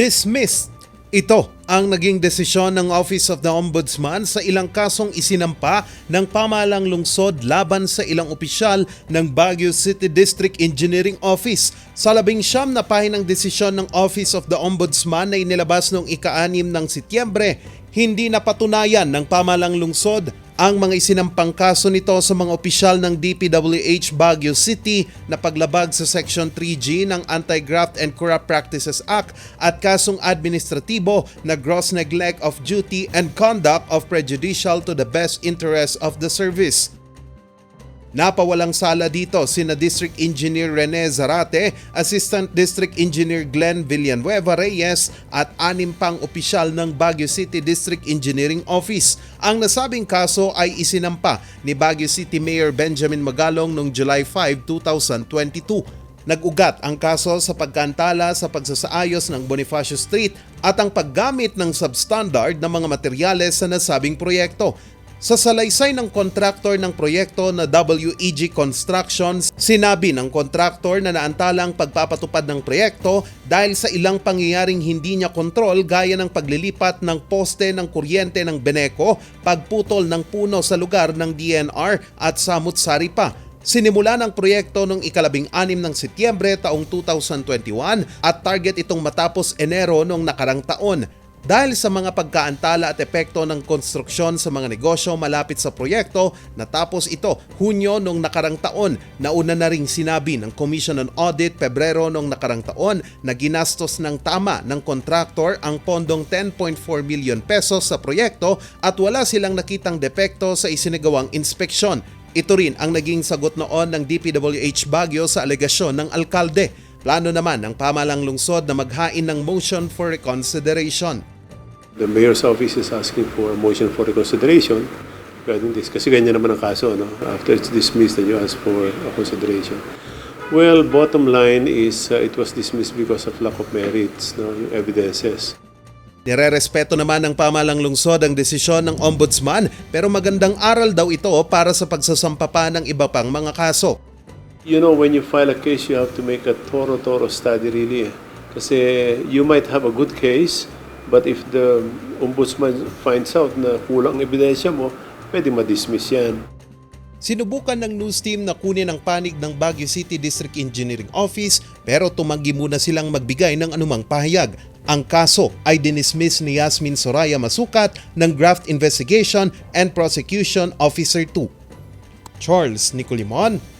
Dismissed. Ito ang naging desisyon ng Office of the Ombudsman sa ilang kasong isinampa ng pamalang lungsod laban sa ilang opisyal ng Baguio City District Engineering Office. Sa labing siyam na pahinang desisyon ng Office of the Ombudsman na inilabas noong ika-anim ng Setyembre, hindi napatunayan ng pamalang lungsod ang mga isinampang kaso nito sa mga opisyal ng DPWH Baguio City na paglabag sa Section 3G ng Anti-Graft and Corrupt Practices Act at kasong administratibo na gross neglect of duty and conduct of prejudicial to the best interest of the service. Napawalang sala dito sina District Engineer Rene Zarate, Assistant District Engineer Glenn Villanueva Reyes at anim pang opisyal ng Baguio City District Engineering Office. Ang nasabing kaso ay isinampa ni Baguio City Mayor Benjamin Magalong noong July 5, 2022. Nag-ugat ang kaso sa pagkantala sa pagsasaayos ng Bonifacio Street at ang paggamit ng substandard na mga materyales sa nasabing proyekto. Sa salaysay ng kontraktor ng proyekto na WEG Constructions, sinabi ng kontraktor na naantala ang pagpapatupad ng proyekto dahil sa ilang pangyayaring hindi niya kontrol gaya ng paglilipat ng poste ng kuryente ng Beneco, pagputol ng puno sa lugar ng DNR at samut-sari pa. Sinimula ng proyekto noong ikalabing anim ng Setyembre taong 2021 at target itong matapos Enero noong nakarang taon. Dahil sa mga pagkaantala at epekto ng konstruksyon sa mga negosyo malapit sa proyekto, natapos ito Hunyo noong nakarang taon. Nauna na ring sinabi ng Commission on Audit Pebrero noong nakarang taon na ginastos ng tama ng kontraktor ang pondong 10.4 million pesos sa proyekto at wala silang nakitang depekto sa isinagawang inspeksyon. Ito rin ang naging sagot noon ng DPWH Baguio sa alegasyon ng alkalde. Plano naman ng pamalang lungsod na maghain ng motion for reconsideration. The mayor's office is asking for a motion for reconsideration regarding this. Kasi ganyan naman ang kaso, no? After it's dismissed, then you ask for a consideration. Well, bottom line is uh, it was dismissed because of lack of merits, no? Yung evidences. Nirerespeto naman ng pamalang lungsod ang desisyon ng ombudsman pero magandang aral daw ito para sa pagsasampa pa ng iba pang mga kaso. You know, when you file a case, you have to make a thorough, thorough study really. Kasi you might have a good case, but if the ombudsman finds out na kulang ang ebidensya mo, pwede ma-dismiss yan. Sinubukan ng news team na kunin ang panig ng Baguio City District Engineering Office pero tumanggi muna silang magbigay ng anumang pahayag. Ang kaso ay dinismiss ni Yasmin Soraya Masukat ng Graft Investigation and Prosecution Officer 2. Charles Nicolimon